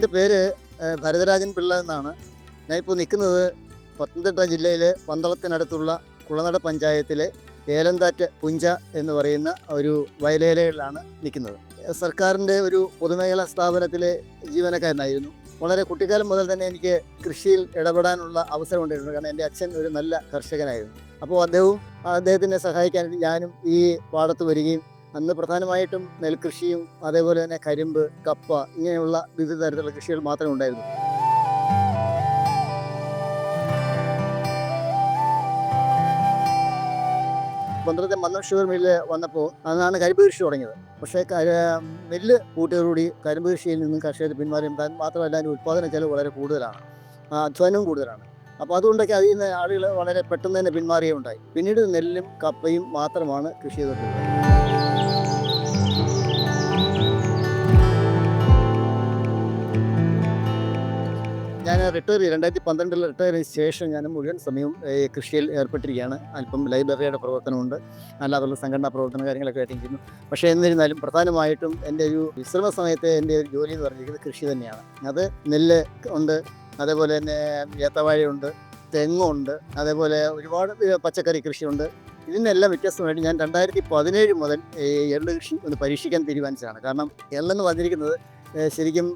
എന്റെ പേര് ഭരതരാജൻ പിള്ള എന്നാണ്. ഞാനിപ്പോൾ നിൽക്കുന്നത് പത്തനംതിട്ട ജില്ലയിലെ പന്തളത്തിനടുത്തുള്ള കുളനട പഞ്ചായത്തിലെ ഏലന്താറ്റ് പുഞ്ച എന്ന് പറയുന്ന ഒരു വയലേലകളിലാണ് നിൽക്കുന്നത് സർക്കാരിന്റെ ഒരു പൊതുമേഖലാ സ്ഥാപനത്തിലെ ജീവനക്കാരനായിരുന്നു. വളരെ കുട്ടിക്കാലം മുതൽ തന്നെ എനിക്ക് കൃഷിയിൽ ഇടപെടാനുള്ള അവസരം ഉണ്ടായിട്ടുണ്ട് കാരണം എന്റെ അച്ഛൻ ഒരു നല്ല കർഷകനായിരുന്നു. അപ്പോൾ അദ്ദേഹവും അദ്ദേഹത്തിനെ സഹായിക്കാൻ ഞാനും ഈ പാടത്ത് വരികയും അന്ന് പ്രധാനമായിട്ടും നെൽകൃഷിയും അതേപോലെ തന്നെ കരിമ്പ് കപ്പ ഇങ്ങനെയുള്ള വിവിധ തരത്തിലുള്ള കൃഷികൾ മാത്രമേ ഉണ്ടായിരുന്നു പന്ത്രണ്ട് മന്നം ഷുഗർ മില്ല് വന്നപ്പോൾ അന്നാണ് കരിമ്പ് കൃഷി തുടങ്ങിയത്. പക്ഷേ മില്ല് കൂട്ടിയതോടുകൂടി കരിമ്പ് കൃഷിയിൽ നിന്നും കർഷകർ പിന്മാറിയും. മാത്രമല്ല അതിന്റെ ഉൽപ്പാദന ചെലവ് വളരെ കൂടുതലാണ്. അധ്വാനവും കൂടുതലാണ്. അപ്പോൾ അതുകൊണ്ടൊക്കെ അതിൽ നിന്ന് ആളുകൾ വളരെ പെട്ടെന്ന് തന്നെ പിന്മാറുകയുണ്ടായി പിന്നീട് നെല്ലും കപ്പയും മാത്രമാണ് കൃഷി ചെയ്തിട്ടുള്ളത് ഞാൻ റിട്ടയർ ചെയ്ത് രണ്ടായിരത്തി പന്ത്രണ്ടിൽ റിട്ടയർ ചെയ്തതിന് ശേഷം ഞാൻ മുഴുവൻ സമയവും ഈ കൃഷിയിൽ ഏർപ്പെട്ടിരിക്കുകയാണ്. അല്പം ലൈബ്രറിയുടെ പ്രവർത്തനമുണ്ട്. അല്ലാതുള്ള സംഘടനാ പ്രവർത്തന കാര്യങ്ങളൊക്കെ ആയിട്ട് ചെയ്യുന്നു പക്ഷേ എന്നിരുന്നാലും പ്രധാനമായിട്ടും എന്റെ ഒരു വിശ്രമ സമയത്തെ എന്റെ ഒരു ജോലി എന്ന് പറഞ്ഞിരിക്കുന്നത് കൃഷി തന്നെയാണ്. അത് നെല്ല് ഉണ്ട് അതേപോലെ തന്നെ ഏത്തവാഴയുണ്ട് തെങ്ങുണ്ട് അതേപോലെ ഒരുപാട് പച്ചക്കറി കൃഷിയുണ്ട്. ഇതിനെല്ലാം വ്യത്യസ്തമായിട്ട് ഞാൻ രണ്ടായിരത്തി പതിനേഴ് മുതൽ ഈ എള്ള് കൃഷി ഒന്ന് പരീക്ഷിക്കാൻ തീരുമാനിച്ചതാണ്. കാരണം എള്ളെന്ന് പറഞ്ഞിരിക്കുന്നത് ശരിക്കും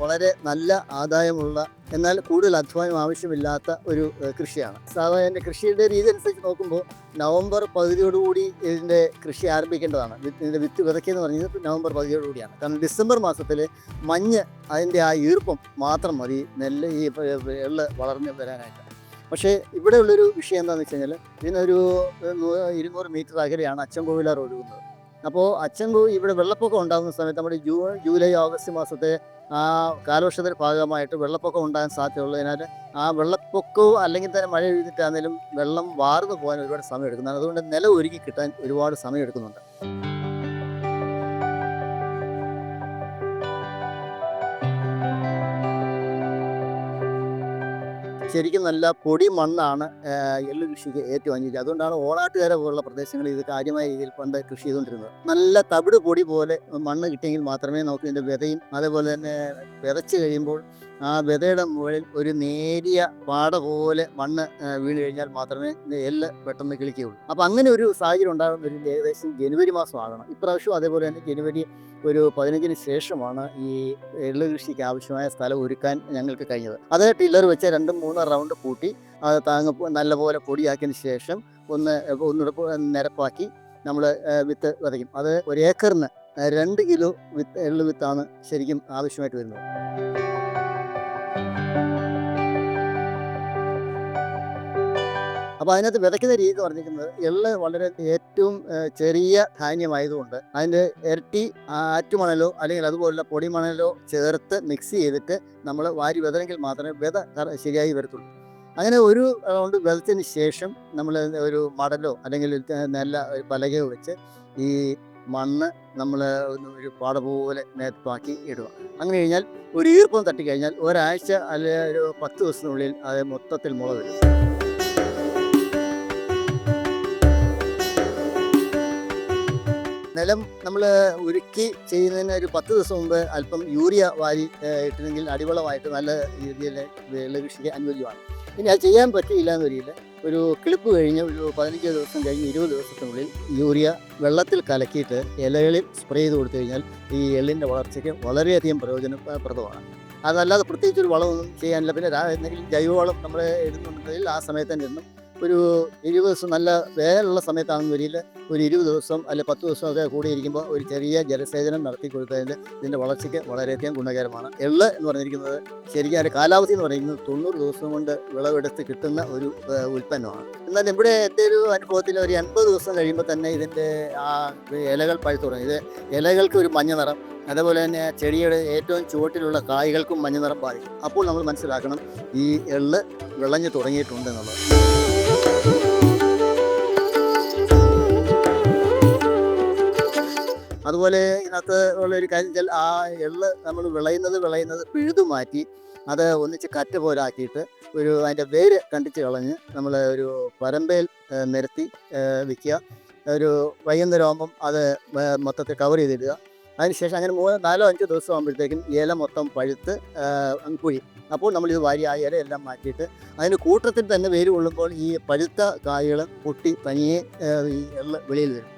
വളരെ നല്ല ആദായമുള്ള എന്നാൽ കൂടുതൽ അധ്വാനം ആവശ്യമില്ലാത്ത ഒരു കൃഷിയാണ്. സാധാരണ കൃഷിയുടെ രീതി അനുസരിച്ച് നോക്കുമ്പോൾ നവംബർ പകുതിയോടുകൂടി ഇതിന്റെ കൃഷി ആരംഭിക്കേണ്ടതാണ്. ഇതിന്റെ വിത്ത് വിതയ്ക്കെന്ന് പറഞ്ഞത് നവംബർ പകുതിയോടുകൂടിയാണ്. കാരണം ഡിസംബർ മാസത്തിൽ മഞ്ഞ് അതിന്റെ ആ ഈർപ്പം മാത്രം മതി. നെല്ല് ഈ എള്ള് വളർന്ന് വരാനായിട്ട്. പക്ഷേ ഇവിടെയുള്ളൊരു വിഷയം എന്താണെന്ന് വെച്ച് കഴിഞ്ഞാൽ ഇതിനൊരു ഇരുന്നൂറ് മീറ്റർ അകലെയാണ് അച്ചൻകോവിലാർ ഒഴുകുന്നത്. അപ്പോൾ അച്ചൻകോ ഇവിടെ വെള്ളപ്പൊക്കം ഉണ്ടാകുന്ന സമയത്ത് നമ്മുടെ ജൂൺ ജൂലൈ ഓഗസ്റ്റ് മാസത്തെ ആ കാലവർഷത്തിന്റെ ഭാഗമായിട്ട് വെള്ളപ്പൊക്കം ഉണ്ടാകാൻ സാധ്യതയുള്ളതിനാൽ ആ വെള്ളപ്പൊക്കവും അല്ലെങ്കിൽ തന്നെ മഴ എഴുതിയിട്ടാണെങ്കിലും വെള്ളം വാർന്നു പോകാൻ ഒരുപാട് സമയം എടുക്കുന്നതാണ് അതുകൊണ്ട് നില ഒരുക്കി കിട്ടാൻ ഒരുപാട് സമയം എടുക്കുന്നുണ്ട് ശരിക്കും നല്ല പൊടി മണ്ണാണ് എള്ള് കൃഷിക്ക് ഏറ്റവും അനുയോജ്യം അതുകൊണ്ടാണ് ഓളാട്ടുകര പോലുള്ള പ്രദേശങ്ങളിൽ ഇത് കാര്യമായ രീതിയിൽ പണ്ട് കൃഷി ചെയ്തുകൊണ്ടിരുന്നത്. നല്ല തവിട് പൊടി പോലെ മണ്ണ് കിട്ടിയെങ്കിൽ മാത്രമേ നമുക്ക് ഇതിന്റെ വിതയും അതേപോലെ തന്നെ വിതച്ച് കഴിയുമ്പോൾ ആ വിതയുടെ മുകളിൽ ഒരു നേരിയ പാട പോലെ മണ്ണ് വീണ് കഴിഞ്ഞാൽ മാത്രമേ എല്ല് പെട്ടെന്ന് കിളിക്കുകയുള്ളൂ. അപ്പം അങ്ങനെ ഒരു സാഹചര്യം ഉണ്ടാകുന്ന ഒരു ഏകദേശം ജനുവരി മാസം ആകണം. ഇപ്രാവശ്യം അതേപോലെ തന്നെ ജനുവരി ഒരു പതിനഞ്ചിന് ശേഷമാണ് ഈ എള്ള് കൃഷിക്ക് ആവശ്യമായ സ്ഥലം ഒരുക്കാൻ ഞങ്ങൾക്ക് കഴിഞ്ഞത്. അത് ടില്ലർ വെച്ച് രണ്ടും മൂന്നും റൗണ്ട് കൂട്ടി അത് താങ്ങ നല്ലപോലെ പൊടിയാക്കിയതിന് ശേഷം ഒന്ന് ഒന്നുകൂടെ നിരപ്പാക്കി നമ്മൾ വിത്ത് വിതയ്ക്കും. അത് ഒരു ഏക്കറിന് രണ്ട് കിലോ വിത്ത് എള്ള് വിത്താണ് ശരിക്കും ആവശ്യമായിട്ട് വരുന്നത്. അപ്പോൾ അതിനകത്ത് വിതയ്ക്കുന്ന രീതി പറഞ്ഞിരിക്കുന്നത് എള്ള് വളരെ ഏറ്റവും ചെറിയ ധാന്യമായതുകൊണ്ട് അതിന്റെ ഇരട്ടി ആറ്റുമണലോ അല്ലെങ്കിൽ അതുപോലുള്ള പൊടിമണലോ ചേർത്ത് മിക്സ് ചെയ്തിട്ട് നമ്മൾ വാരി വിതരെങ്കിൽ മാത്രമേ വിത ശരിയായി വരത്തുള്ളൂ. അങ്ങനെ ഒരു റൗണ്ട് വിതച്ചതിന് ശേഷം നമ്മൾ ഒരു മടലോ അല്ലെങ്കിൽ നല്ല പലകയോ വെച്ച് ഈ മണ്ണ് നമ്മൾ ഒരു പാട പോലെ നേരപ്പാക്കി ഇടുക. അങ്ങനെ കഴിഞ്ഞാൽ ഒരു ഈർപ്പം തട്ടിക്കഴിഞ്ഞാൽ ഒരാഴ്ച അല്ലെങ്കിൽ ഒരു പത്ത് ദിവസത്തിനുള്ളിൽ അത് മൊത്തത്തിൽ മുള വരും. നിലം നമ്മൾ ഉരുക്കി ചെയ്യുന്നതിന് ഒരു പത്ത് ദിവസം മുമ്പ് അല്പം യൂറിയ വാരി ഇട്ടിരുന്നെങ്കിൽ അടിവളമായിട്ട് നല്ല രീതിയിൽ വെള്ളകൃഷിക്ക് അനുയോജ്യമാണ്. ഇനി അത് ചെയ്യാൻ പറ്റിയില്ല എന്ന് വരില്ല ഒരു കിളിപ്പ് കഴിഞ്ഞ് ഒരു പതിനഞ്ച് ദിവസം കഴിഞ്ഞ് ഇരുപത് ദിവസത്തിനുള്ളിൽ യൂറിയ വെള്ളത്തിൽ കലക്കിയിട്ട് ഇലകളിൽ സ്പ്രേ ചെയ്ത് കൊടുത്തു കഴിഞ്ഞാൽ ഈ എള്ളിന്റെ വളർച്ചയ്ക്ക് വളരെയധികം പ്രയോജനപ്രദമാണ്. അതല്ലാതെ പ്രത്യേകിച്ച് ഒരു വളമൊന്നും ചെയ്യാനില്ല. പിന്നെ എന്തെങ്കിലും ജൈവവളം നമ്മൾ ഇടുന്നുണ്ടെങ്കിൽ ആ സമയത്ത് തന്നെ ഇടണം ഒരു ഇരുപത് ദിവസം നല്ല വേലുള്ള സമയത്താണെന്ന് വരിയിൽ ഒരു ഇരുപത് ദിവസം അല്ലെ പത്ത് ദിവസം ഒക്കെ കൂടിയിരിക്കുമ്പോൾ ഒരു ചെറിയ ജലസേചനം നടത്തി കൊടുത്തതിൽ ഇതിന്റെ വളർച്ചയ്ക്ക് വളരെയധികം ഗുണകരമാണ്. എള്ള് എന്ന് പറഞ്ഞിരിക്കുന്നത് ശരിക്കും അതിന്റെ കാലാവധി എന്ന് പറയുന്നത് തൊണ്ണൂറ് ദിവസം കൊണ്ട് വിളവെടുത്ത് കിട്ടുന്ന ഒരു ഉൽപ്പന്നമാണ്. എന്നാൽ ഇവിടെ എന്റെ ഒരു അനുഭവത്തിൽ ഒരു എൺപത് ദിവസം കഴിയുമ്പോൾ തന്നെ ഇതിന്റെ ആ ഇലകൾ പഴുത്തു തുടങ്ങി. ഇത് ഇലകൾക്ക് ഒരു മഞ്ഞ നിറം അതേപോലെ തന്നെ ചെടിയുടെ ഏറ്റവും ചുവട്ടിലുള്ള കായ്കൾക്കും മഞ്ഞ നിറം ബാധിക്കും. അപ്പോൾ നമ്മൾ മനസ്സിലാക്കണം ഈ എള്ള് വിളഞ്ഞു തുടങ്ങിയിട്ടുണ്ട് എന്നുള്ളത്. അതുപോലെ ഇതിനകത്ത് ഉള്ള ഒരു കാര്യം വെച്ചാൽ ആ എള്ള് നമ്മൾ വിളയുന്നത് വിളയുന്നത് പിഴുതു മാറ്റി അത് ഒന്നിച്ച് കറ്റ പോലെ ആക്കിയിട്ട് ഒരു അതിന്റെ വേര് കണ്ടിച്ച് കളഞ്ഞ് നമ്മൾ ഒരു പരമ്പയിൽ നിരത്തി വിൽക്കുക ഒരു വൈകുന്നേരം ആകുമ്പം അത് മൊത്തത്തിൽ കവർ ചെയ്തിടുക. അതിനുശേഷം അങ്ങനെ മൂന്നോ നാലോ അഞ്ചോ ദിവസം ആകുമ്പോഴത്തേക്കും ഇല മൊത്തം പഴുത്ത് കുഴി. അപ്പോൾ നമ്മളിത് വാരി ആ ഇല എല്ലാം മാറ്റിയിട്ട് അതിന് കൂട്ടത്തിൽ തന്നെ വേര് കൊള്ളുമ്പോൾ ഈ പഴുത്ത കായകൾ പൊട്ടി തനിയെ ഈ വെളിയിൽ വരും.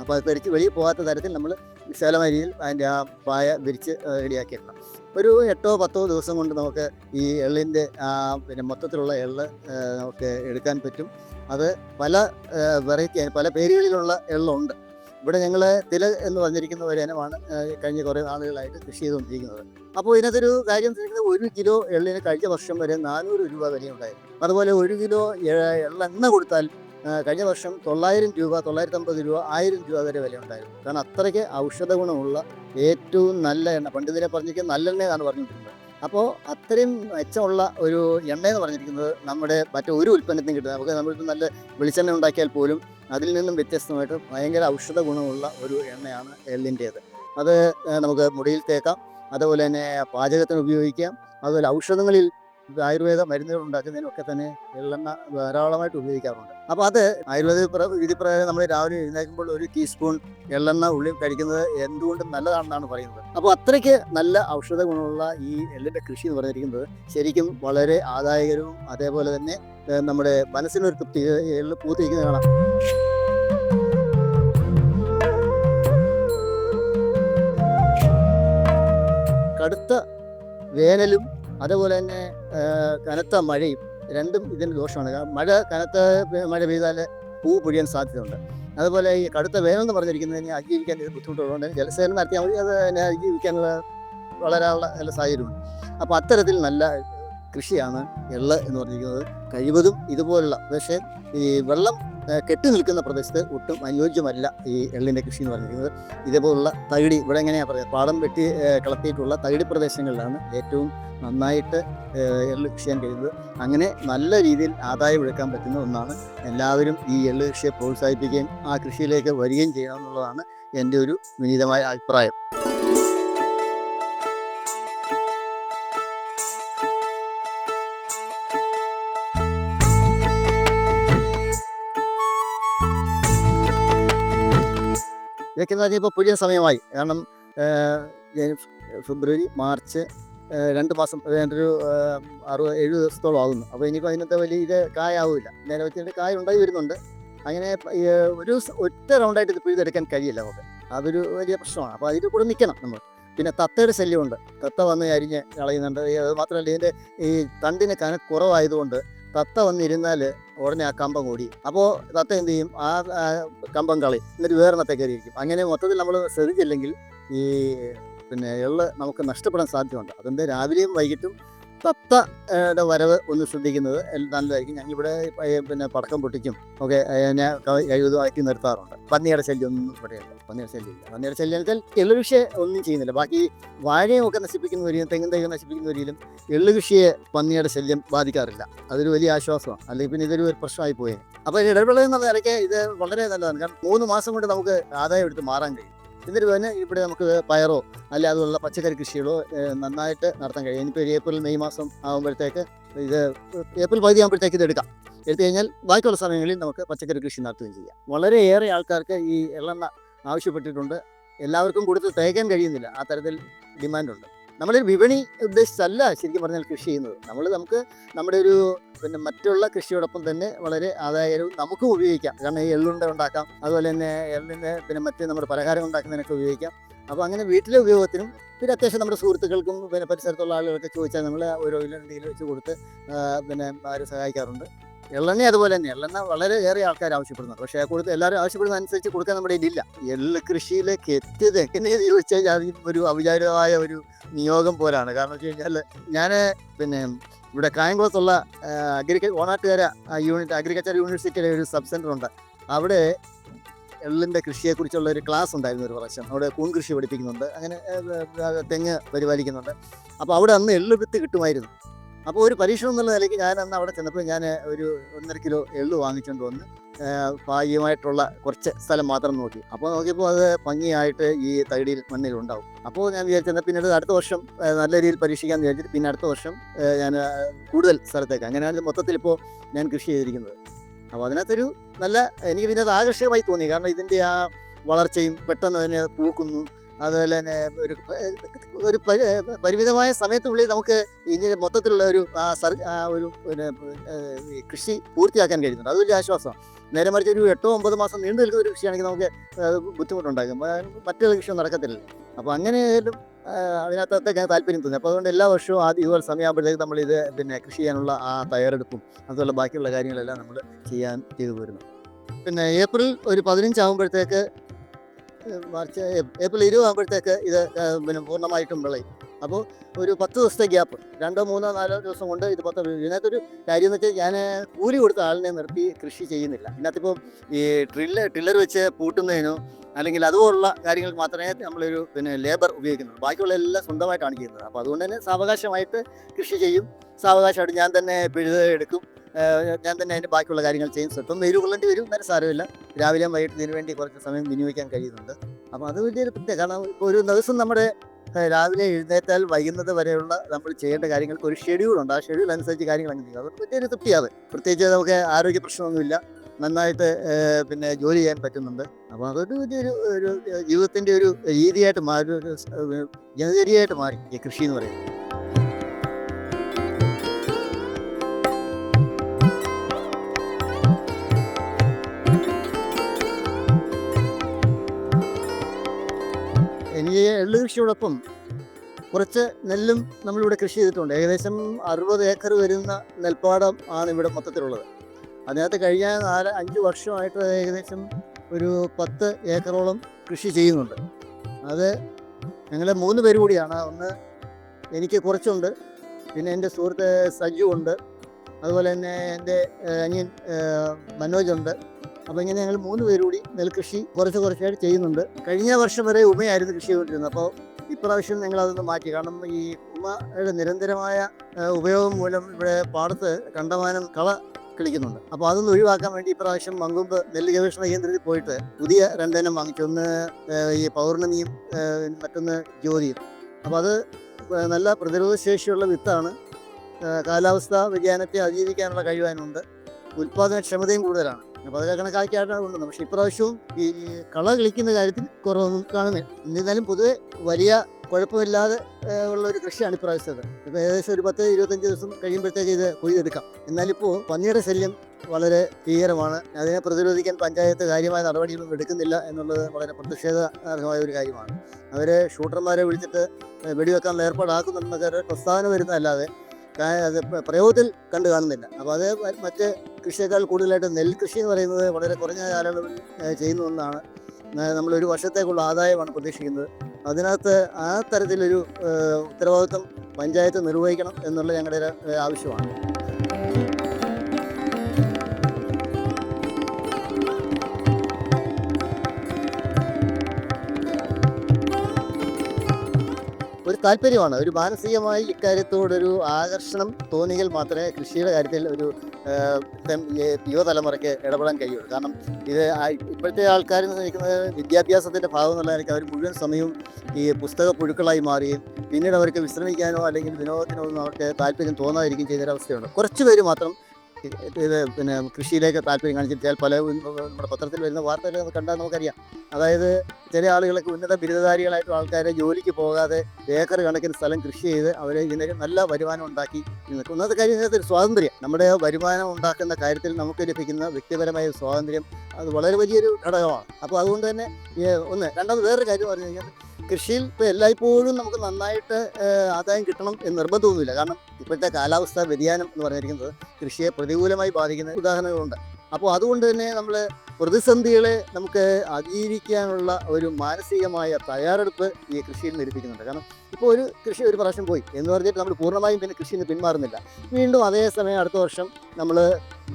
അപ്പോൾ അത് പെരിച്ച് വെളിയിൽ പോകാത്ത തരത്തിൽ നമ്മൾ വിശാലമായ രീതിയിൽ അതിന്റെ ആ പായ വിരിച്ച് റെഡിയാക്കി റെഡിയാക്കിയിടണം ഒരു എട്ടോ പത്തോ ദിവസം കൊണ്ട് നമുക്ക് ഈ എള്ളിന്റെ പിന്നെ മൊത്തത്തിലുള്ള എള്ള് നമുക്ക് എടുക്കാൻ പറ്റും. അത് പല വെറൈറ്റി പല പേരുകളിലുള്ള എള്ളുണ്ട്. ഇവിടെ ഞങ്ങൾ തില എന്ന് പറഞ്ഞിരിക്കുന്ന ഒരു ഇനമാണ് കഴിഞ്ഞ കുറേ നാളുകളായിട്ട് കൃഷി ചെയ്തുകൊണ്ടിരിക്കുന്നത്. അപ്പോൾ ഇതിനകത്തൊരു കാര്യം ശ്രദ്ധിക്കുന്നത് ഒരു കിലോ എള്ളിന് കഴിഞ്ഞ വർഷം വരെ നാനൂറ് രൂപ വിലയുണ്ടായിരുന്നു. അതുപോലെ ഒരു കിലോ എള്ളെണ്ണ കൊടുത്താൽ കഴിഞ്ഞ വർഷം തൊള്ളായിരം രൂപ തൊള്ളായിരത്തി അമ്പത് രൂപ ആയിരം രൂപ വരെ വില ഉണ്ടായിരുന്നു കാരണം അത്രയ്ക്ക് ഔഷധ ഗുണമുള്ള ഏറ്റവും നല്ല എണ്ണ പണ്ട് ഇതിനെ പറഞ്ഞിരിക്കുന്നത് നല്ലെണ്ണ പറഞ്ഞിരിക്കുന്നത്. അപ്പോൾ അത്രയും മെച്ചമുള്ള ഒരു എണ്ണ എന്ന് പറഞ്ഞിരിക്കുന്നത് നമ്മുടെ മറ്റു ഒരു ഉൽപ്പന്നത്തിനും കിട്ടുന്നത് നമുക്ക് നമ്മളിപ്പോൾ നല്ല വെളിച്ചെണ്ണ ഉണ്ടാക്കിയാൽ പോലും അതിൽ നിന്നും വ്യത്യസ്തമായിട്ട് ഭയങ്കര ഔഷധ ഗുണമുള്ള ഒരു എണ്ണയാണ് എള്ളിന്റേത്. അത് നമുക്ക് മുടിയിൽ തേക്കാം. അതുപോലെ തന്നെ പാചകത്തിന് ഉപയോഗിക്കാം. അതുപോലെ ഔഷധങ്ങളിൽ ആയുർവേദ മരുന്നുകൾ ഉണ്ടാക്കുന്നതിനൊക്കെ തന്നെ എള്ളെണ്ണ ധാരാളമായിട്ട് ഉപയോഗിക്കാറുണ്ട്. അപ്പോൾ അത് ആയുർവേദ പ്ര- വിധിപ്രകാരം നമ്മൾ രാവിലെ എഴുന്നേൽക്കുമ്പോൾ ഒരു ടീസ്പൂൺ എള്ളെണ്ണ ഉള്ളിൽ കഴിക്കുന്നത് എന്തുകൊണ്ടും നല്ലതാണെന്നാണ് പറയുന്നത്. അപ്പോൾ അത്രയ്ക്ക് നല്ല ഔഷധ ഗുണമുള്ള ഈ എള്ളിന്റെ കൃഷി എന്ന് പറഞ്ഞിരിക്കുന്നത് ശരിക്കും വളരെ ആദായകരവും അതേപോലെ തന്നെ നമ്മുടെ മനസ്സിനൊരു തൃപ്തി എള്ള് പൂത്തിരിക്കുന്നത് കാണാം. കടുത്ത വേനലും അതുപോലെ തന്നെ കനത്ത മഴയും രണ്ടും ഇതിന് ദോഷമാണ്. മഴ കനത്ത മഴ പെയ്താൽ പൂ പൊഴിയാൻ സാധ്യതയുണ്ട്. അതുപോലെ ഈ കടുത്ത വേനൽ എന്ന് പറഞ്ഞിരിക്കുന്നതിന് അതിജീവിക്കാൻ ഇത് ബുദ്ധിമുട്ടുള്ളതുകൊണ്ട് ജലസേചനം നടത്തിയാൽ മതി. അത് അതിനെ അതിജീവിക്കാനുള്ള വളരാനുള്ള നല്ല സാഹചര്യമുണ്ട്. അപ്പോൾ അത്തരത്തിൽ നല്ല കൃഷിയാണ് എള്ള് എന്ന് പറഞ്ഞിരിക്കുന്നത്. കഴിവതും ഇതുപോലുള്ള പക്ഷേ ഈ വെള്ളം കെട്ടി നിൽക്കുന്ന പ്രദേശത്ത് ഒട്ടും അനുയോജ്യമല്ല ഈ എള്ളിന്റെ കൃഷി എന്ന് പറഞ്ഞിരിക്കുന്നത്. ഇതേപോലുള്ള തകിടി ഇവിടെ എങ്ങനെയാണ് പറയുക പാടം വെട്ടി കളത്തിയിട്ടുള്ള തകിടി പ്രദേശങ്ങളിലാണ് ഏറ്റവും നന്നായിട്ട് എള്ള് കൃഷി ചെയ്യാൻ കഴിയുന്നത്. അങ്ങനെ നല്ല രീതിയിൽ ആദായം എടുക്കാൻ പറ്റുന്ന ഒന്നാണ് എല്ലാവരും ഈ എള്ള് കൃഷിയെ പ്രോത്സാഹിപ്പിക്കുകയും ആ കൃഷിയിലേക്ക് വരികയും ചെയ്യണം എന്നുള്ളതാണ് എന്റെ ഒരു വിനീതമായ അഭിപ്രായം. ഇതൊക്കെ പറഞ്ഞപ്പോൾ പുതിയ സമയമായി. കാരണം ഫെബ്രുവരി മാർച്ച് രണ്ട് മാസം ഒരു അറുപത് എഴുപത് ദിവസത്തോളം ആകുന്നു. അപ്പോൾ ഇനിയിപ്പോൾ അതിനകത്ത് വലിയ ഇത് കായാവില്ല. നേരെ വെച്ചിട്ട് കായ ഉണ്ടായി വരുന്നുണ്ട്. അങ്ങനെ ഒരു ഒറ്റ റൗണ്ടായിട്ട് ഇത് പിഴുതെടുക്കാൻ കഴിയില്ല നമുക്ക്. അതൊരു വലിയ പ്രശ്നമാണ്. അപ്പോൾ അതിന്റെ കൂടെ നിൽക്കണം നമ്മൾ പിന്നെ തത്തയുടെ ശല്യമുണ്ട്. തത്ത വന്ന് അരിഞ്ഞ് കളയുന്നുണ്ട്. അത് മാത്രമല്ല ഇതിന്റെ ഈ തണ്ടിന് കന കുറവായതുകൊണ്ട് തത്ത വന്നിരുന്നാൽ ഉടനെ ആ കമ്പം കൂടി. അപ്പോൾ തത്ത എന്ത് ചെയ്യും? ആ കമ്പം കളി എന്നിട്ട് വേറെ കയറിയിരിക്കും. അങ്ങനെ മൊത്തത്തിൽ നമ്മൾ ശ്രദ്ധിച്ചില്ലെങ്കിൽ ഈ പിന്നെ എള്ള് നമുക്ക് നഷ്ടപ്പെടാൻ സാധ്യതയുണ്ട്. അതുകൊണ്ട് രാവിലെയും വൈകിട്ടും തത്തയുടെ വരവ് ഒന്ന് ശ്രദ്ധിക്കുന്നത് നല്ലതായിരിക്കും. ഞങ്ങളിവിടെ പിന്നെ പടക്കം പൊട്ടിക്കും. ഒക്കെ ഞാൻ എഴുതുമാക്കി നിർത്താറുണ്ട്. പന്നിയുടെ ശല്യം ഒന്നും ഇവിടെയില്ല പന്നിയുടെ ശല്യമില്ല. പന്നിയുടെ ശല്യം എന്ന് വെച്ചാൽ എള്ളു കൃഷിയെ ഒന്നും ചെയ്യുന്നില്ല. ബാക്കി വാഴയും ഒക്കെ നശിപ്പിക്കുന്ന വരിയും തെങ്ങും തൈകൾ നശിപ്പിക്കുന്ന വരിയിലും എള്ളു കൃഷിയെ പന്നിയുടെ ശല്യം ബാധിക്കാറില്ല. അതൊരു വലിയ ആശ്വാസമാണ്. അല്ലെങ്കിൽ പിന്നെ ഇതൊരു ഒരു പ്രശ്നമായി പോയേ അപ്പോൾ ഇടവേള എന്ന നിലയ്ക്ക് ഇത് വളരെ നല്ലതാണ്. കാരണം മൂന്ന് മാസം കൊണ്ട് നമുക്ക് ആദായം എടുത്ത് മാറാൻ കഴിയും. എന്നിട്ട് തന്നെ ഇവിടെ നമുക്ക് പയറോ അല്ല അതുപോലുള്ള പച്ചക്കറി കൃഷികളോ നന്നായിട്ട് നടത്താൻ കഴിയും. ഇനിയിപ്പോൾ ഒരു ഏപ്രിൽ മെയ് മാസം ആകുമ്പോഴത്തേക്ക് ഇത് ഏപ്രിൽ പകുതി ആകുമ്പോഴത്തേക്ക് ഇത് എടുക്കാം. എടുത്തു കഴിഞ്ഞാൽ ബാക്കിയുള്ള സമയങ്ങളിൽ നമുക്ക് പച്ചക്കറി കൃഷി നടത്തുകയും ചെയ്യാം. വളരെയേറെ ആൾക്കാർക്ക് ഈ എള്ളെണ്ണ ആവശ്യപ്പെട്ടിട്ടുണ്ട്. എല്ലാവർക്കും കൊടുത്ത് തേക്കാൻ കഴിയുന്നില്ല. ആ തരത്തിൽ ഡിമാൻഡുണ്ട്. നമ്മളൊരു വിപണി ഉദ്ദേശിച്ചല്ല ശരിക്കും പറഞ്ഞാൽ കൃഷി ചെയ്യുന്നത്. നമ്മൾ നമുക്ക് നമ്മുടെ ഒരു പിന്നെ മറ്റുള്ള കൃഷിയോടൊപ്പം തന്നെ വളരെ ആദായകരവും നമുക്കും ഉപയോഗിക്കാം. കാരണം ഈ എള്ളുണ്ട ഉണ്ടാക്കാം അതുപോലെ തന്നെ എള്ളിന്റെ പിന്നെ മറ്റ് നമ്മുടെ പലഹാരം ഉണ്ടാക്കുന്നതിനൊക്കെ ഉപയോഗിക്കാം. അപ്പോൾ അങ്ങനെ വീട്ടിലെ ഉപയോഗത്തിനും പിന്നെ അത്യാവശ്യം നമ്മുടെ സുഹൃത്തുക്കൾക്കും പിന്നെ പരിസരത്തുള്ള ആളുകളൊക്കെ ചോദിച്ചാൽ നമ്മൾ ഓരോ കിലോ രണ്ട് കിലോ വെച്ച് കൊടുത്ത് പിന്നെ അവർ സഹായിക്കാറുണ്ട്. എള്ളെണ്ണ അതുപോലെ തന്നെ. എള്ളെണ്ണ വളരെ ഏറെ ആൾക്കാർ ആവശ്യപ്പെടുന്നുണ്ട്. പക്ഷേ കൊടുത്ത് എല്ലാവരും ആവശ്യപ്പെടുന്ന അനുസരിച്ച് കൊടുക്കാൻ നമ്മുടെ ഇല്ല എള്ള് കൃഷിയിലേക്ക് എത്തിയത് എങ്ങനെയെന്ന് ചോദിച്ചാൽ അത് ഒരു അവിചാരിതമായ ഒരു നിയോഗം പോലാണ്. കാരണം വെച്ച് കഴിഞ്ഞാൽ ഞാൻ പിന്നെ ഇവിടെ കായംകുളത്തുള്ള അഗ്രിക ഓണാട്ടുകര യൂണിറ്റ് അഗ്രികൾച്ചർ യൂണിവേഴ്സിറ്റിയുടെ ഒരു സബ് സെന്റർ ഉണ്ട്. അവിടെ എള്ളിന്റെ കൃഷിയെക്കുറിച്ചുള്ള ഒരു ക്ലാസ് ഉണ്ടായിരുന്നു ഒരു പ്രാവശ്യം. അവിടെ കൂൺ കൃഷി പഠിപ്പിക്കുന്നുണ്ട്. അങ്ങനെ തെങ്ങ് പരിപാലിക്കുന്നുണ്ട്. അപ്പോൾ അവിടെ അന്ന് എള്ള് വിത്ത് കിട്ടുമായിരുന്നു. അപ്പോൾ ഒരു പരീക്ഷണം എന്നുള്ള നിലയ്ക്ക് ഞാൻ അന്ന് അവിടെ ചെന്നപ്പോൾ ഞാൻ ഒരു ഒന്നര കിലോ എള്ളു വാങ്ങിച്ചുകൊണ്ട് വന്ന് ഏഹ്, ഭാഗ്യമായിട്ടുള്ള കുറച്ച് സ്ഥലം മാത്രം നോക്കി. അപ്പോൾ നോക്കിയപ്പോൾ അത് ഭംഗിയായിട്ട് ഈ തൈടിയിൽ മണ്ണിൽ ഉണ്ടാവും. അപ്പോൾ ഞാൻ വിചാരിച്ചത് പിന്നീട് അടുത്ത വർഷം നല്ല രീതിയിൽ പരീക്ഷിക്കാമെന്ന് വിചാരിച്ചിട്ട് പിന്നെ അടുത്ത വർഷം ഞാൻ കൂടുതൽ സ്ഥലത്തേക്ക്. അങ്ങനെയാണ് മൊത്തത്തിൽ ഇപ്പോൾ ഞാൻ കൃഷി ചെയ്തിരിക്കുന്നത്. അപ്പോൾ അതിനകത്തൊരു നല്ല എനിക്ക് പിന്നെ അത് ആകർഷകമായി തോന്നി. കാരണം ഇതിന്റെ ആ വളർച്ചയും പെട്ടെന്ന് തന്നെ പൂക്കുന്നു. അതുപോലെ തന്നെ ഒരു ഒരു പരി- പരിമിതമായ സമയത്തിനുള്ളിൽ നമുക്ക് ഇതിന് മൊത്തത്തിലുള്ള ഒരു ഒരു പിന്നെ കൃഷി പൂർത്തിയാക്കാൻ കഴിയുന്നുണ്ട്. അതൊരു ആശ്വാസമാണ് നേരെ മറിച്ച് ഒരു എട്ടോ ഒമ്പത് മാസം നീണ്ടു നിൽക്കുന്ന ഒരു കൃഷിയാണെങ്കിൽ നമുക്ക് ബുദ്ധിമുട്ടുണ്ടാകും. മറ്റൊരു കൃഷിയൊന്നും കൃഷി നടക്കത്തില്ല അപ്പോൾ അങ്ങനെയായാലും ആ, അതിനകത്തൊക്കെ താല്പര്യം തോന്നി. അപ്പോൾ അതുകൊണ്ട് എല്ലാ വർഷവും ആദ്യം ഇതുപോലെ സമയമാകുമ്പോഴത്തേക്ക് നമ്മൾ ഇത് പിന്നെ കൃഷി ചെയ്യാനുള്ള ആ തയ്യാറെടുപ്പും അതുപോലെ ബാക്കിയുള്ള കാര്യങ്ങളെല്ലാം നമ്മൾ ചെയ്യാൻ ചെയ്തു പോരുന്നു പിന്നെ ഏപ്രിൽ ഒരു പതിനഞ്ചാകുമ്പോഴത്തേക്ക് മാർച്ച് ഏപ്രിൽ ഇരുപതാകുമ്പോഴത്തേക്ക് ഇത് പിന്നെ പൂർണമായിട്ടും വിളയും. അപ്പോൾ ഒരു പത്ത് ദിവസത്തെ ഗ്യാപ്പ്. രണ്ടോ മൂന്നോ നാലോ ദിവസം കൊണ്ട് ഇത് പത്ത്. ഇതിനകത്തൊരു കാര്യം എന്ന് വെച്ചാൽ ഞാൻ കൂലി കൊടുത്ത ആളിനെ നിർത്തി കൃഷി ചെയ്യുന്നില്ല. ഇതിനകത്തിപ്പോൾ ഈ ഡ്രില്ല് ടില്ലർ വെച്ച് പൂട്ടുന്നതിനോ അല്ലെങ്കിൽ അതുപോലുള്ള കാര്യങ്ങൾക്ക് മാത്രമേ നമ്മളൊരു പിന്നെ ലേബർ ഉപയോഗിക്കുന്നുള്ളൂ. ബാക്കിയുള്ള എല്ലാം സ്വന്തമായിട്ടാണ് ചെയ്യുന്നത്. അപ്പോൾ അതുകൊണ്ട് തന്നെ സാവകാശമായിട്ട് കൃഷി ചെയ്യും. സാവകാശമായിട്ട് ഞാൻ തന്നെ പിഴുത് എടുക്കും. ഞാൻ തന്നെ അതിന്റെ ബാക്കിയുള്ള കാര്യങ്ങൾ ചെയ്യും സ്വപ്പം വെയിൽ കൊള്ളേണ്ടി വരും എന്നാലും സാരമില്ല രാവിലെയും വൈകിട്ട് ഇതിനു വേണ്ടി കുറച്ച് സമയം വിനിയോഗിക്കാൻ കഴിയുന്നുണ്ട് അപ്പോൾ അത് വലിയൊരു പ്രത്യേക കാരണം ഒരു ദിവസം നമ്മുടെ രാവിലെ എഴുന്നേറ്റാൽ വൈകുന്നത് വരെയുള്ള നമ്മൾ ചെയ്യേണ്ട കാര്യങ്ങൾക്ക് ഒരു ഷെഡ്യൂൾ ഉണ്ട് ആ ഷെഡ്യൂൾ അനുസരിച്ച് കാര്യങ്ങൾ അങ്ങനെ ചെയ്യും അതൊരു വലിയൊരു തൃപ്തിയാണ് പ്രത്യേകിച്ച് നമുക്ക് ആരോഗ്യ പ്രശ്നമൊന്നുമില്ല നന്നായിട്ട് പിന്നെ ജോലി ചെയ്യാൻ പറ്റുന്നുണ്ട് അപ്പോൾ അതൊരു വലിയൊരു ഒരു ജീവിതത്തിന്റെ ഒരു രീതിയായിട്ട് മാറി ഒരു ദിനചര്യയായിട്ട് മാറി ഈ കൃഷി എന്ന് പറയുന്നത് എനിക്ക് എള്ളു കൃഷിയോടൊപ്പം കുറച്ച് നെല്ലും നമ്മളിവിടെ കൃഷി ചെയ്തിട്ടുണ്ട്. ഏകദേശം അറുപത് ഏക്കർ വരുന്ന നെൽപ്പാടം ആണ് ഇവിടെ മൊത്തത്തിലുള്ളത്. അതിനകത്ത് കഴിഞ്ഞ നാല് അഞ്ച് വർഷമായിട്ട് ഏകദേശം ഒരു പത്ത് ഏക്കറോളം കൃഷി ചെയ്യുന്നുണ്ട്. അത് ഞങ്ങൾ മൂന്ന് പേര് കൂടിയാണ്. ഒന്ന് എനിക്ക് കുറച്ചുണ്ട്. പിന്നെ എന്റെ സുഹൃത്ത് സജു ഉണ്ട് അതുപോലെ തന്നെ എന്റെ അനിയൻ മനോജ് മനോജുണ്ട്. അപ്പോൾ ഇങ്ങനെ ഞങ്ങൾ മൂന്ന് പേരുകൂടി നെൽകൃഷി കുറച്ച് കുറച്ചായിട്ട് ചെയ്യുന്നുണ്ട്. കഴിഞ്ഞ വർഷം വരെ ഉമയായിരുന്നു കൃഷി ചെയ്തുകൊണ്ടിരുന്നത്. അപ്പോൾ ഇപ്രാവശ്യം ഞങ്ങൾ അതൊന്ന് മാറ്റി. കാരണം ഈ ഉമയുടെ നിരന്തരമായ ഉപയോഗം മൂലം ഇവിടെ പാടത്ത് കണ്ടമാനം കള കിളിക്കുന്നുണ്ട്. അപ്പോൾ അതൊന്ന് ഒഴിവാക്കാൻ വേണ്ടി ഇപ്രാവശ്യം മങ്കുമ്പ് നെല്ല് ഗവേഷണ കേന്ദ്രത്തിൽ പോയിട്ട് പുതിയ രണ്ടെണ്ണം വാങ്ങിച്ചു. ഒന്ന് ഈ പൗർണമിയും മറ്റൊന്ന് ജ്യോതിയും. അപ്പോൾ അത് നല്ല പ്രതിരോധശേഷിയുള്ള വിത്താണ്. കാലാവസ്ഥാ വ്യതിയാനത്തെ അതിജീവിക്കാനുള്ള കഴിവാനുണ്ട്. ഉൽപാദനക്ഷമതയും കൂടുതലാണ്. അപ്പോൾ അതൊക്കെ കണക്കാക്കിയാണ് കൊണ്ടുവന്നത് പക്ഷേ ഇപ്രാവശ്യവും ഈ കള കളിക്കുന്ന കാര്യത്തിൽ കുറവൊന്നും കാണുന്നില്ല. എന്നിരുന്നാലും പൊതുവെ വലിയ കുഴപ്പമില്ലാതെ ഉള്ള ഒരു കൃഷിയാണ് ഇപ്രാവശ്യത്തത്. ഇപ്പോൾ ഏകദേശം ഒരു പത്ത് ഇരുപത്തഞ്ച് ദിവസം കഴിയുമ്പോഴത്തേക്ക് ഇത് കൊയ്തെടുക്കാം എന്നാലിപ്പോൾ പന്നിയുടെ ശല്യം വളരെ ഭീകരമാണ്. അതിനെ പ്രതിരോധിക്കാൻ പഞ്ചായത്ത് കാര്യമായ നടപടികളൊന്നും എടുക്കുന്നില്ല എന്നുള്ളത് വളരെ പ്രതിഷേധാർഹമായ ഒരു കാര്യമാണ്. അവരെ ഷൂട്ടർമാരെ വിളിച്ചിട്ട് വെടിവെക്കാൻ ഏർപ്പാടാക്കുന്നുണ്ടെന്നൊക്കെ പ്രസ്താവന വരുന്നതല്ലാതെ അത് പ്രയോഗത്തിൽ കണ്ടു കാണുന്നില്ല. അപ്പോൾ അത് മറ്റ് കൃഷിയേക്കാൾ കൂടുതലായിട്ട് നെൽകൃഷി എന്ന് പറയുന്നത് വളരെ കുറഞ്ഞ കാലയളവിൽ ചെയ്യുന്ന ഒന്നാണ്. നമ്മൾ ഒരു വർഷത്തേക്കുള്ള ആദായമാണ് പ്രതീക്ഷിക്കുന്നത്. അതിനകത്ത് ആ തരത്തിലൊരു ഉത്തരവാദിത്വം പഞ്ചായത്ത് നിർവഹിക്കണം എന്നുള്ള ഞങ്ങളുടെ ഒരു, ആവശ്യമാണ്. ഒരു താല്പര്യമാണ്. ഒരു മാനസികമായി ഇക്കാര്യത്തോടൊരു ആകർഷണം തോന്നിയാൽ മാത്രമേ കൃഷിയുടെ കാര്യത്തിൽ ഒരു യുവതലമുറയ്ക്ക് ഇടപെടാൻ കഴിയുള്ളൂ കാരണം ഇത് ഇപ്പോഴത്തെ ആൾക്കാർ നിൽക്കുന്നത് വിദ്യാഭ്യാസത്തിന്റെ ഭാഗം എന്നുള്ളതായിരിക്കും അവർ മുഴുവൻ സമയവും ഈ പുസ്തക പുഴുക്കളായി മാറുകയും പിന്നീട് അവർക്ക് വിശ്രമിക്കാനോ അല്ലെങ്കിൽ വിനോദത്തിനോ ഒന്നും അവർക്ക് താല്പര്യം തോന്നാതിരിക്കുകയും ചെയ്യുന്നൊരവസ്ഥയുണ്ട് കുറച്ച് പേര് മാത്രം ഇത് പിന്നെ കൃഷിയിലേക്ക് താല്പര്യം കാണിച്ചിട്ട് പല നമ്മുടെ പത്രത്തിൽ വരുന്ന വാർത്തകൾ കണ്ടാൽ നമുക്കറിയാം. അതായത് ചില ആളുകളൊക്കെ ഉന്നത ബിരുദധാരികളായിട്ടുള്ള ആൾക്കാരെ ജോലിക്ക് പോകാതെ ഏക്കർ കണക്കിന് സ്ഥലം കൃഷി ചെയ്ത് അവരെ ഇതിനെ നല്ല വരുമാനം ഉണ്ടാക്കി നിൽക്കും ഒന്നാമത്തെ കാര്യം ഇതിനകത്ത് ഒരു സ്വാതന്ത്ര്യം. നമ്മുടെ വരുമാനം ഉണ്ടാക്കുന്ന കാര്യത്തിൽ നമുക്ക് ലഭിക്കുന്ന വ്യക്തിപരമായ സ്വാതന്ത്ര്യം അത് വളരെ വലിയൊരു ഘടകമാണ്. അപ്പോൾ അതുകൊണ്ട് തന്നെ ഒന്ന് രണ്ടാമത് വേറൊരു കാര്യം പറഞ്ഞു കഴിഞ്ഞാൽ കൃഷിയിൽ ഇപ്പോൾ എല്ലായ്പ്പോഴും നമുക്ക് നന്നായിട്ട് ആദായം കിട്ടണം എന്ന് നിർബന്ധമൊന്നുമില്ല. കാരണം ഇപ്പോഴത്തെ കാലാവസ്ഥ വ്യതിയാനം എന്ന് പറഞ്ഞിരിക്കുന്നത് കൃഷിയെ പ്രതികൂലമായി ബാധിക്കുന്ന ഉദാഹരണങ്ങളുണ്ട്. അപ്പോൾ അതുകൊണ്ട് തന്നെ നമ്മൾ പ്രതിസന്ധികളെ നമുക്ക് അതിജീവിക്കാനുള്ള ഒരു മാനസികമായ തയ്യാറെടുപ്പ് ഈ കൃഷിയിൽ നിരൂപിക്കുന്നുണ്ട് കാരണം ഇപ്പോൾ ഒരു കൃഷി ഒരു പ്രാവശ്യം പോയി. എന്ന് പറഞ്ഞിട്ട് നമ്മൾ പൂർണമായും പിന്നെ കൃഷിയിൽ നിന്ന് പിന്മാറുന്നില്ല. വീണ്ടും അതേ സമയം അടുത്ത വർഷം നമ്മൾ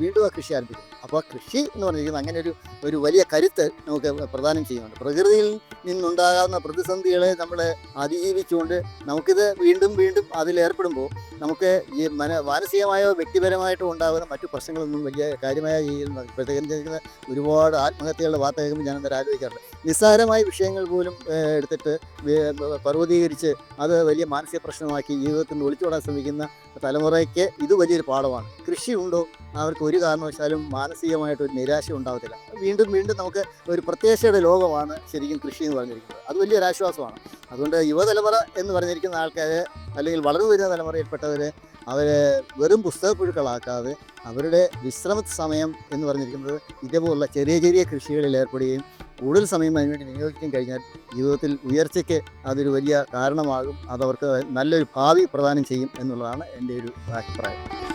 വീണ്ടും ആ കൃഷി ആരംഭിക്കും. അപ്പോൾ കൃഷി എന്ന് പറഞ്ഞിരിക്കുന്നത് അങ്ങനെ ഒരു ഒരു വലിയ കരുത്ത് നമുക്ക് പ്രദാനം ചെയ്യുന്നുണ്ട്. പ്രകൃതിയിൽ നിന്നുണ്ടാകാവുന്ന പ്രതിസന്ധികളെ നമ്മൾ അതിജീവിച്ചുകൊണ്ട് നമുക്കിത് വീണ്ടും വീണ്ടും അതിലേർപ്പെടുമ്പോൾ നമുക്ക് ഈ മന മാനസികമായോ വ്യക്തിപരമായിട്ടോ ഉണ്ടാകുന്ന മറ്റു പ്രശ്നങ്ങളൊന്നും വലിയ കാര്യമായ രീതിയിൽ ഇപ്പോഴത്തേക്ക് ഒരുപാട് ആത്മഹത്യകളുടെ വാർത്ത കേൾക്കുമ്പോൾ ഞാൻ അന്നേരം ആലോചിക്കാറുണ്ട്. നിസ്സാരമായ വിഷയങ്ങൾ പോലും എടുത്തിട്ട് പർവതീകരിച്ച് അത് വലിയ മാനസിക പ്രശ്നമാക്കി ജീവിതത്തിൽ നിന്ന് ഒളിച്ചോടാൻ ശ്രമിക്കുന്ന തലമുറയ്ക്ക് ഇത് വലിയൊരു പാഠമാണ്. കൃഷി ഉണ്ടോ അവർക്ക് ഒരു കാരണവശാലും മാനസികമായിട്ട് ഒരു നിരാശ ഉണ്ടാകത്തില്ല വീണ്ടും വീണ്ടും നമുക്ക് ഒരു പ്രത്യാശയുടെ ലോകമാണ് ശരിക്കും കൃഷി എന്ന് പറഞ്ഞിരിക്കുന്നത്. അത് വലിയൊരു ആശ്വാസമാണ്. അതുകൊണ്ട് യുവതലമുറ എന്ന് പറഞ്ഞിരിക്കുന്ന ആൾക്കാർ അല്ലെങ്കിൽ വളർന്നു വരുന്ന തലമുറയിൽപ്പെട്ടവർ അവരെ വെറും പുസ്തകപ്പുഴുക്കളാക്കാതെ അവരുടെ വിശ്രമ സമയം എന്ന് പറഞ്ഞിരിക്കുന്നത് ഇതേപോലുള്ള ചെറിയ ചെറിയ കൃഷികളിൽ ഏർപ്പെടുകയും കൂടുതൽ സമയം അതിനുവേണ്ടി വിനിയോഗിക്കാൻ കഴിഞ്ഞാൽ ജീവിതത്തിൽ ഉയർച്ചയ്ക്ക് അതൊരു വലിയ കാരണമാകും. അതവർക്ക് നല്ലൊരു ഭാവി പ്രദാനം ചെയ്യും എന്നുള്ളതാണ് എന്റെ ഒരു അഭിപ്രായം.